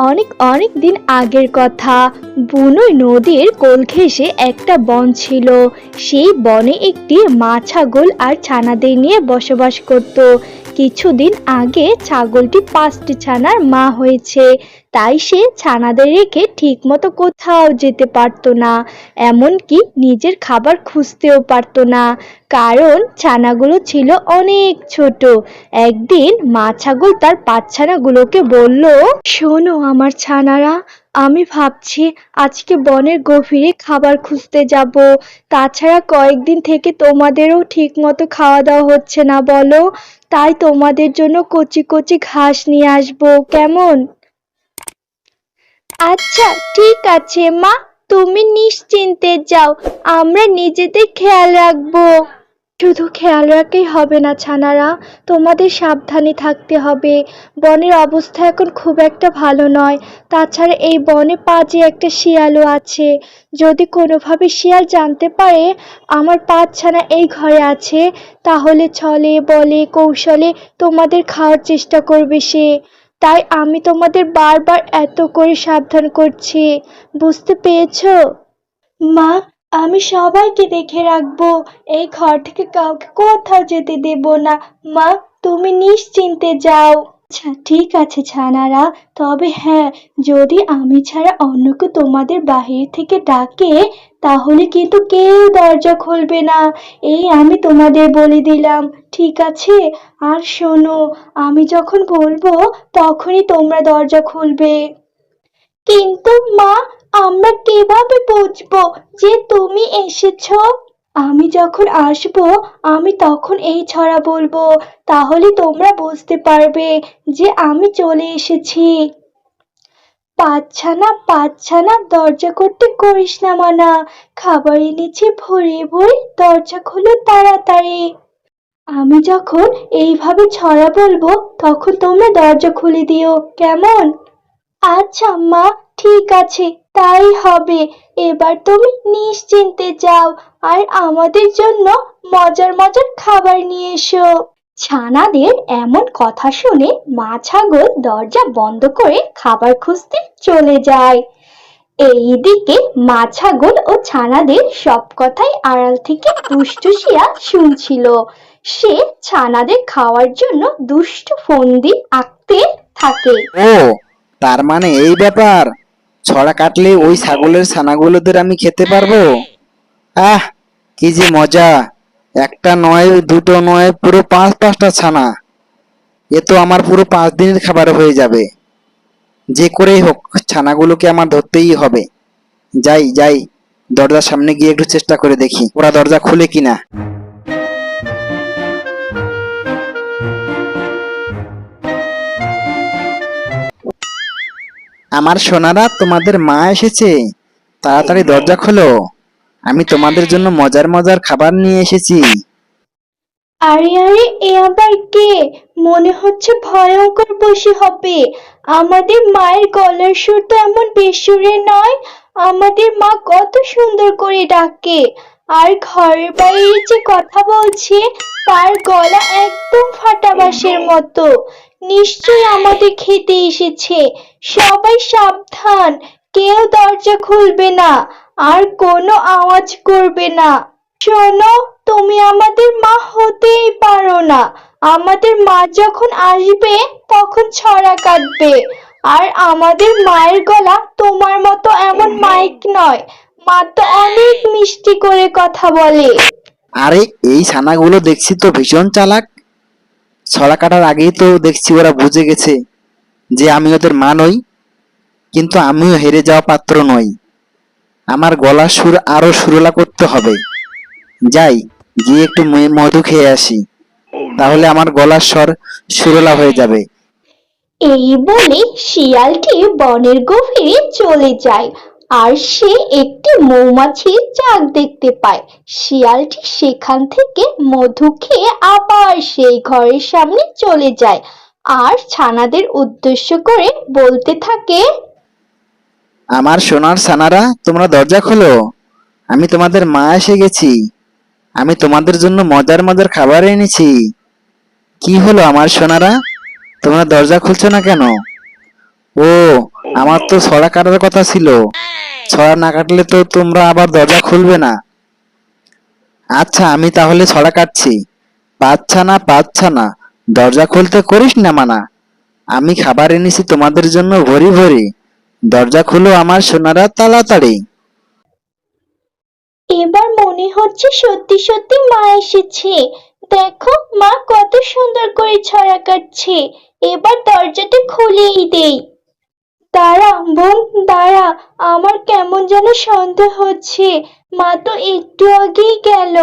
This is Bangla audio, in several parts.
অনেক অনেক দিন আগের কথা। বুনই নদীর কোল ঘেঁষে একটা বন ছিল। সেই বনে একটি মা ছাগল আর ছানাদের নিয়ে বসবাস করত। কিছুদিন আগে ছাগলটি পাঁচটি ছানার মা হয়েছে। তাই সে ছানাদের রেখে ঠিকমতো কোথাও যেতে পারতো না, এমনকি নিজের খাবার খুঁজতেও পারতো না, কারণ ছানাগুলো ছিল অনেক ছোট। একদিন মা ছাগল তার বাচ্চানাগুলোকে বলল, শোনো আমার ছানারা, আমি ভাবছি আজকে বনের গভীরে খাবার খুঁজতে যাব। তাছাড়া কয়েকদিন থেকে তোমাদেরও ঠিক মতো খাওয়া দাওয়া হচ্ছে না বলো। তাই তোমাদের জন্য কচি কচি ঘাস নিয়ে আসব। কেমন? আচ্ছা ঠিক আছে, মা। তুমি নিশ্চিন্তে যাও। আমরা নিজেদের খেয়াল রাখব। শুধু খেয়াল রাখলেই হবে না, ছানারা। তোমাদের সাবধানে থাকতে হবে। বনের অবস্থা এখন খুব একটা ভালো নয়। তাছাড়া এই বনে পাঁচে একটা শিয়ালও আছে। যদি কোনোভাবে শিয়াল জানতে পারে, আমার পাঁচ ছানা এই ঘরে আছে, তাহলে ছলে বলে, কৌশলে তোমাদের খাওয়ার চেষ্টা করবে সে। তাই আমি তোমাদের বারবার এত করে সাবধান করছি বুঝতে পেরেছ? মা আমি সবাইকে দেখে রাখব এই ঘর থেকে কাউকে কোথাও যেতে দেব না। মা তুমি নিশ্চিন্তে যাও। আচ্ছা ঠিক আছে ছানারা তবে হ্যাঁ যদি আমি ছাড়া অন্য কেউ তোমাদের বাহির থেকে ডাকে তাহলে কিন্তু কেউ দরজা খুলবে না। এই আমি তোমাদের বলে দিলাম। ঠিক আছে? আর শোনো, আমি যখন বলব, তখনই তোমরা দরজা খুলবে। কিন্তু মা, আমরা কীভাবে বুঝব যে তুমি এসেছ? আমি যখন আসব, আমি তখন এই ছড়া বলব। তাহলে তোমরা বুঝতে পারবে যে আমি চলে এসেছি। পাচ্ছানা পাচ্ছানা দরজা করতে করিস না মানা। খাবার এনেছি, ভরে ভরে দরজা খুলো তাড়াতাড়ি। আমি যখন এইভাবে ছড়া বলব, তখন তোমরা দরজা খুলে দিও, কেমন? আচ্ছা মা ঠিক আছে, তাই হবে। এবার তুমি নিশ্চিন্তে যাও, আর আমাদের জন্য মজার মজার খাবার নিয়ে এসো। ছানাদের এমন কথা শুনে মা ছাগল দরজা বন্ধ করে খাবার খুঁজতে চলে যায়। এইদিকে মা ছাগল ও ছানাদের সব কথাই আড়াল থেকে দুষ্টু শিয়াল শুনছিল। সে ছানাদের খাওয়ার জন্য দুষ্টু ফন্দি আঁকতে থাকে। ও, তার মানে এই ব্যাপার? ছড়া কাটলে ওই ছাগলের ছানাগুলোদের আমি খেতে পারব? আহ, কি যে মজা! একটা নয়, দুটো নয়, পুরো পাঁচ, পাঁচটা ছানা। এ তো আমার পুরো পাঁচ দিনের খাবার হয়ে যাবে। যে করেই হোক, ছানাগুলোকে আমার ধরতেই হবে। যাই যাই, দরজার সামনে গিয়ে একটু চেষ্টা করে দেখি, ওরা দরজা খুলে কিনা। আমার সোনারা, তোমাদের মা এসেছে। তাড়াতাড়ি দরজা খোলো। আমি তোমাদের জন্য মজার মজার খাবার নিয়ে এসেছি। আরে আরে, এ আবার কে? মনে হচ্ছে ভয়ঙ্কর বসে হবে। আমাদের মায়ের গলার সুর তো এমন বেসুরে নয়, আমাদের মা কত সুন্দর করে ডাকে। আর ঘরের বাইরে যে কথা বলছে, তার গলা একদম ফাটা বাঁশের মতো। নিশ্চয়ই আমাদের খেতে এসেছে। সবাই সাবধান, কেউ দরজা খুলবে না। আর কোনো আওয়াজ করবে না। শোনো, তুমি আমাদের মা হতেই পারো না। আমাদের মা যখন আসবে, তখন ছড়া কাটবে। আর আমাদের মায়ের গলা তোমার মতো এমন মাইক নয়। মা তো অনেক মিষ্টি করে কথা বলে। আরে, এই ছানাগুলো দেখছি তো ভীষণ চালাক। ছড়া কাটার আগেই তো দেখছি ওরা বুঝে গেছে যে আমি ওদের মা নই, কিন্তু আমিও হেরে যাওয়া পাত্র নই। আমার গলার সুর আরও সুরলা করতে হবে। যাই, গিয়ে একটু মধু খেয়ে আসি। তাহলে আমার গলার স্বর সুরলা হয়ে যাবে। এই বলে শিয়ালটি বনের গভীরে চলে যায়। আর সে একটি মৌমাছির চাক দেখতে পায়। শিয়ালটি সেখান থেকে মধু খেয়ে আবার সেই ঘরের সামনে চলে যায়। আর ছানাদের উদ্দেশ্য করে বলতে থাকে আমার সোনার সানারা তোমরা দরজা খোলো। আমি তোমাদের মা এসে গেছি। আমি তোমাদের জন্য মজার মজার খাবার এনেছি। কি হলো আমার সোনারা? তোমরা দরজা খুলছো না কেন? ও, আমার তো ছড়া কাটার কথা ছিল। ছড়া না কাটলে তো তোমরা আবার দরজা খুলবে না। আচ্ছা আমি তাহলে ছড়া কাটছি। পাচ্ছা না পাচ্ছা না। দরজা খুলতে করিস না, মানা। আমি খাবার এনেছি তোমাদের জন্য ভরি ভরি। দরজা খুলো আমার সোনারা তাড়াতাড়ি। এবার মনে হচ্ছে সত্যি সত্যি মা এসেছে। দেখো, মা কত সুন্দর করে ছড়া কাটছে। এবার দরজাটা খুলেই দেই। দাঁড়া, বোন, দাঁড়া, আমার কেমন যেন সন্দেহ হচ্ছে। মা তো একটু আগেই গেল।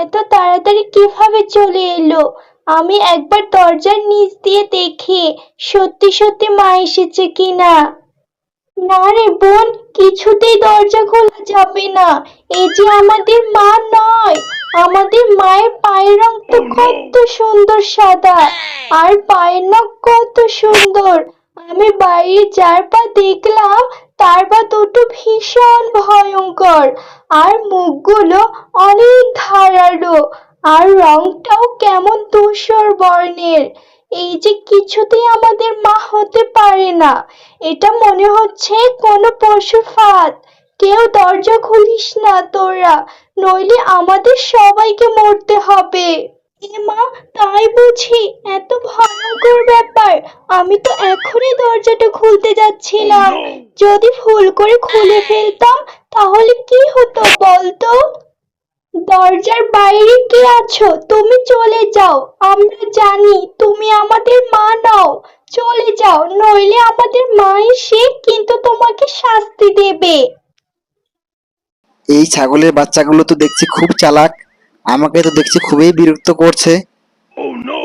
এত তাড়াতাড়ি কীভাবে চলে এলো? আমি একবার দরজার নিচ দিয়ে দেখি, সত্যি সত্যি মা এসেছে কিনা। না রে বোন, কিছুতেই দরজা খোলা যাবে না। এই যে আমাদের মা নয়, আমাদের মায়ের পায়ের রং তো কত সুন্দর সাদা, আর পায়ের নখ কত সুন্দর। আমি বাইরে যার পা দেখলাম, তার পা দুটো ভীষণ ভয়ঙ্কর, আর মুখগুলো অনেক ধারালো, আর রংটাও কেমন ধূসর বর্ণের। এই যে কিছুতেই আমাদের মা হতে পারে না। এটা মনে হচ্ছে কোনো পশুর ফাঁদ। কেউ দরজা খুলিস না তোরা নইলে আমাদের সবাইকে মরতে হবে। এ মা তাই বুঝি? এত ভয়ঙ্কর ব্যাপার। আমি তো এখনই দরজাটা খুলতে যাচ্ছিলাম। যদি ভুল করে খুলে ফেলতাম তাহলে কি হতো বলতো? দরজার বাইরে কে আছো? তুমি চলে যাও। আমরা জানি তুমি আমাদের মা নাও। চলে যাও নইলে আমাদের মা এসে কিন্তু তোমাকে শাস্তি দেবে। এই ছাগলের বাচ্চাগুলো তো দেখছি খুব চালাক। আমাকে তো দেখছি খুবই বিরক্ত করছে।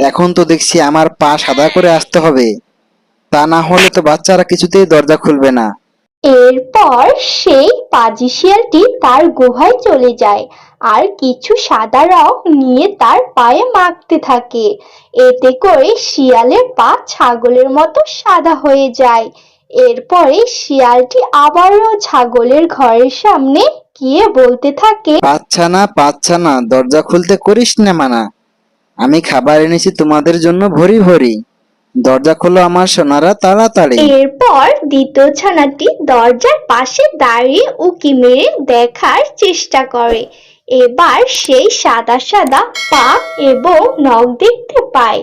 এখন তো দেখছি আমার পা সাদা করে আসতে হবে। তা না হলে তো বাচ্চারা কিছুতেই দরজা খুলবে না। এরপর সেই পাজি শিয়ালটি তার গুহায় চলে যায়। আর কিছু সাদা রং নিয়ে তার পায়ে মাখতে থাকে। এতে করে শিয়ালের পা ছাগলের মতো সাদা হয়ে যায়। এরপরে শিয়ালটি আবারও ছাগলের ঘরের সামনে গিয়ে বলতে থাকে পাচ্ছা না পাচ্ছা না দরজা খুলতে করিস না মানা। আমি খাবার এনেছি তোমাদের জন্য ভরি ভরি। দরজা খোলো আমার সোনারা তাড়াতাড়ি। এরপর দ্বিতীয় ছানাটি দরজার পাশে দাঁড়িয়ে উকি মেরে দেখার চেষ্টা করে। এবার সেই সাদা সাদা পা এবং নখ দেখতে পায়।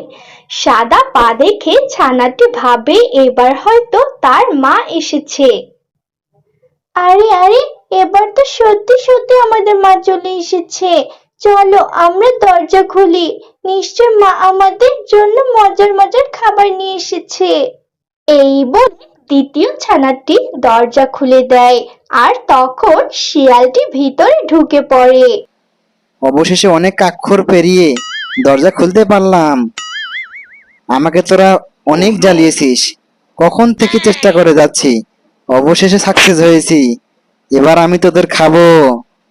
সাদা পা দেখে ছানাটি ভাবে, এবার হয়তো তার মা এসেছে। আরে আরে, এবার তো সত্যি সত্যি আমাদের মা চলে এসেছে। চলো আমরা দরজা খুলি। নিশ্চয় মা আমাদের জন্য মজার মজার খাবার নিয়ে এসেছে। এই বলে দ্বিতীয় ছানাটি দরজা খুলে দেয় আর তখন শিয়ালটি ভিতরে ঢুকে পড়ে। অবশেষে অনেক কাক্ষর পেরিয়ে দরজা খুলতে পারলাম। আমাকে তোরা অনেক জ্বালিয়েছিস। কখন থেকে চেষ্টা করে যাচ্ছি? অবশেষে সাকসেস হয়েছি। এবার আমি তোদের খাব।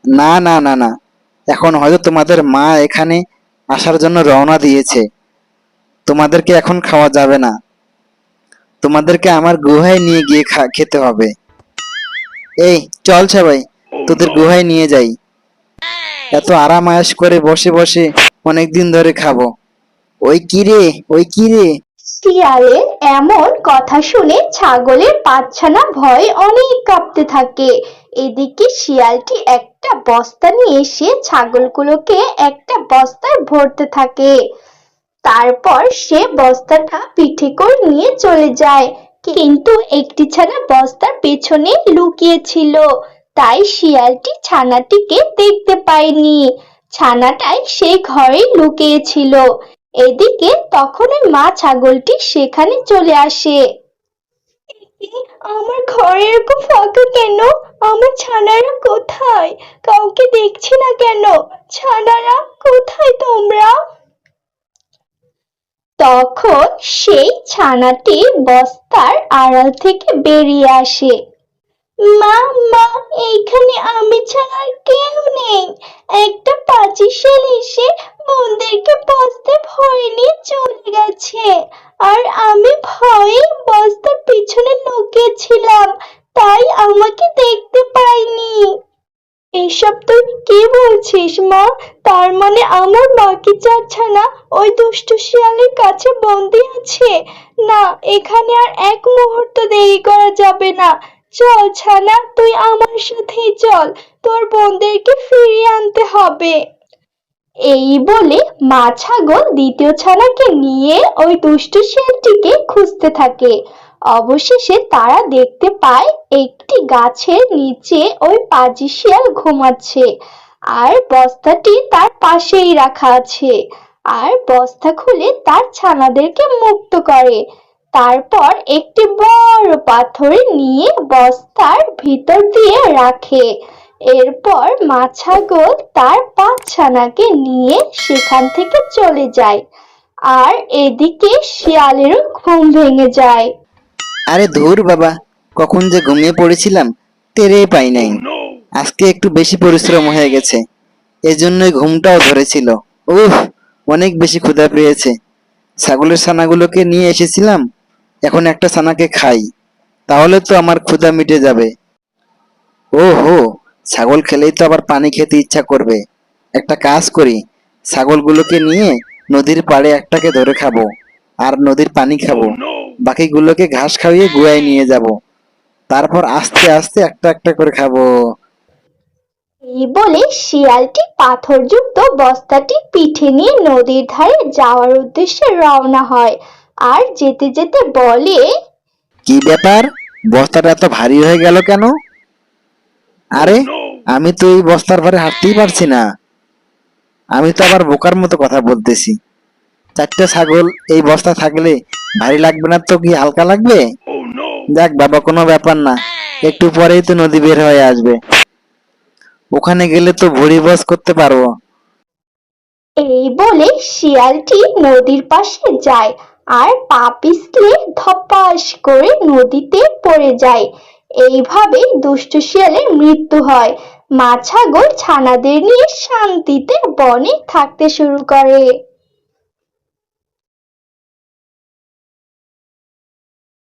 না না না না। এখন হয়তো তোমাদের মা এখানে আসার জন্য রওনা দিয়েছে। তোমাদেরকে এখন খাওয়া যাবে না। তোমাদেরকে আমার গুহায় নিয়ে গিয়ে খেতে হবে। এই, চল সবাই, তোদের গুহায় নিয়ে যাই। এত আরাম আয়াস করে বসে বসে অনেকদিন ধরে খাব। ওই কি রে, ওই কি রে? শিয়ালের এমন কথা শুনে ছাগলের বাচ্চানা ভয়ে অনেক কাঁপতে থাকে। এদিকে শিয়ালটি একটা বস্তা নিয়ে এসে ছাগলগুলোকে একটা বস্তায় ভরতে থাকে। তারপর সে বস্তাটা পিঠে করে নিয়ে চলে যায়। কিন্তু একটি ছানা বস্তার পেছনে লুকিয়ে ছিল তাই শিয়ালটি ছানাটিকে দেখতে পায়নি। ছানাটাই সেই ঘরেই লুকিয়েছিল। এদিকে তখন ওই মা ছাগলটি সেখানে চলে আসে। আমার ঘরে এরকম ফাঁকা কেন? আমার ছানারা কোথায়? কাউকে দেখছি না কেন? ছানারা কোথায় তোমরা? তখন সেই ছানাটি বস্তার আড়াল থেকে বেরিয়ে আসে। মা মা, এইখানে আমি ছাড়া কেউ নেই। একটা পাঁচি শেল এসে বোনদেরকে বস্তায় ভরে নিয়ে চলে গেছে। আর আমি ভয়ে বস্তার পিছনে লুকিয়েছিলাম, তাই আমাকে দেখতে পাইনি। এসব তুই কি বলছিস, মা? তার মানে আমার বাকি চার ছানা ওই দুষ্টু শিয়ালের কাছে বন্দি আছে? না, এখানে আর এক মুহূর্ত দেরি করা যাবে না। চল, ছানা, তুই আমার সাথেই চল। তোর বোনদেরকে ফিরিয়ে আনতে হবে। এই বলে মা ছাগল দ্বিতীয় ছানাকে নিয়ে ওই দুষ্টু শিয়ালটিকে খুঁজতে থাকে। অবশেষে তারা দেখতে পায় একটি গাছের নিচে ওই পাজি শিয়াল ঘুমাচ্ছে আর বস্তাটি তার পাশেই রাখা আছে আর বস্তা খুলে তার ছানাদেরকে মুক্ত করে। তারপর একটি বড় পাথর নিয়ে বস্তার ভিতর দিয়ে রাখে। এরপর মা ছাগল তার পাঁচ ছানাকে নিয়ে সেখান থেকে চলে যায় আর এদিকে শিয়ালেরও ঘুম ভেঙে যায়। আরে ধুর বাবা কখন যে ঘুমিয়ে পড়েছিলাম টেরেই পাই নাই। আজকে একটু বেশি পরিশ্রম হয়ে গেছে এজন্যই ঘুমটাও ধরেছিল। উফ অনেক বেশি ক্ষুধা পেয়েছে। ছাগলের ছানাগুলোকে নিয়ে এসেছিলাম এখন একটা ছানাকে খাই তাহলে তো আমার ক্ষুধা মিটে যাবে। ও হো ছাগল খেলেই তো আবার পানি খেতে ইচ্ছা করবে। একটা কাজ করি ছাগলগুলোকে নিয়ে নদীর পাড়ে একটাকে ধরে খাব আর নদীর পানি খাব। বাকিগুলোকে ঘাস খাইয়ে গুয়ায় নিয়ে যাব। তারপর আস্তে আস্তে একটা একটা করে খাব। এই বলে শিয়ালটি পাথরযুক্ত বস্তাটি পিঠে নিয়ে নদীর ধারে যাওয়ার উদ্দেশ্যে রওনা হয়। আর যেতে যেতে বলে কি ব্যাপার? বস্তাটা এত ভারী হয়ে গেল কেন? আরে আমি তো এই বস্তার ভারে হাঁটতেই পারছি না। আমি তো আবার বোকার মতো কথা বলতেছি। চারটে ছাগল এই বস্তা থাকলে ভারী লাগবে না তো কি হালকা লাগবে? দেখ বাবা কোনো ব্যাপার না। একটু পরেই তো নদী বের হয়ে আসবে। ওখানে গেলে তো ভুড়ি বস করতে পারব। এই বলে শিয়ালটি নদীর পাশে যায় আর পা পিছলে ধপাস করে নদীতে পড়ে যায়। এইভাবে দুষ্ট শিয়ালের মৃত্যু হয়। মা ছাগল ছানাদের নিয়ে শান্তিতে বনে থাকতে শুরু করে।